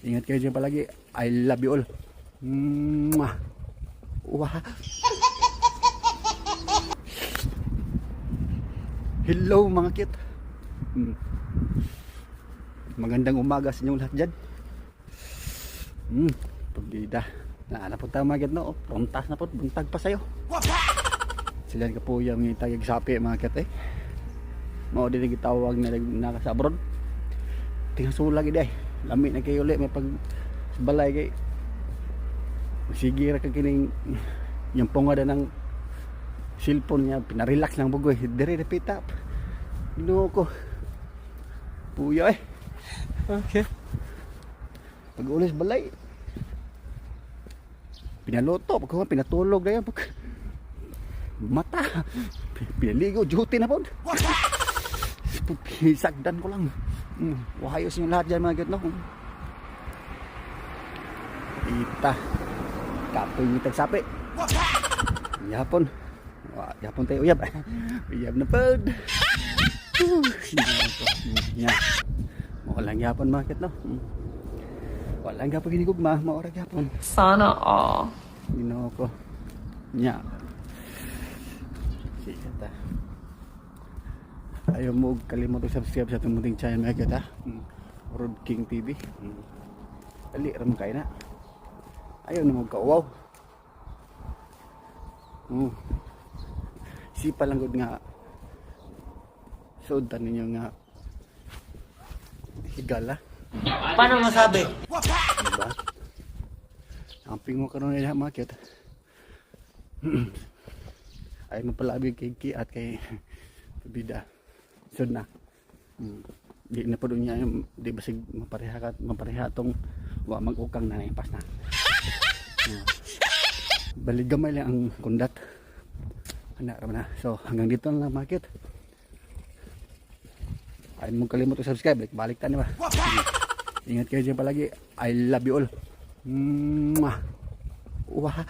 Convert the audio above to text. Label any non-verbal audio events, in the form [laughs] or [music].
Ingat kayo dyan palagi. I love you all. Mwah. Wah. Hello mga kit. Hmm. Magandang umaga sa inyong lahat dyan. Hmm. Pagdida. Na po mga kit no. Prontas na po. Buntag pa sa'yo. Sila ka po yung itagig sapi mga kit eh. Mao din ang gitawag na naka sa abroad. Tingnan sulag ide. Lami na kayo ulit may pag balay kay sige ra ka kining yung pungada ng cellphone niya pinarelax lang bugoy. Dire repeat up. Ginoo ko. Puya eh. Okay. Pag ulis balay. Pinaluto pag kuma pinatulog na yan pag mata. Pinaligo duty na po. [laughs] Pisagdan ko lang mm, wahayos yung lahat dyan mga gitno ita. Kapoy ni tagsapi. Yapon. Wah, yapon tayo uyab. [laughs] Uyab na pod. Nya [laughs] mo lang yapon market no? Mm. walang yapon ginigugma mo ora yapon. Sana all. Ginoo ko. Nya. Sige ta. Ayaw mo kalimot subscribe sa itong munting channel mga kita. Mm. Road King TV. Mm. Dali, ram kayo na. Ayaw na magkauwaw. Mm. Sipa lang gud nga sudan ninyo nga higala. Paano masabi? Diba? Amping mo karon nila market. Ay mo pala abig kay Ki at kay [laughs] Bida. Sud na. Hmm. Di na po niya yung di basig mapareha ka mapareha tong wa mag-ukang na pas na. [laughs] Hmm. Bali gamay lang ang kundat. Ana na. So hanggang dito na lang market. Ay mo kalimot subscribe balik balik tani ba. [laughs] Ingat kayo dyan palagi. I love you all. Mwah. Wah.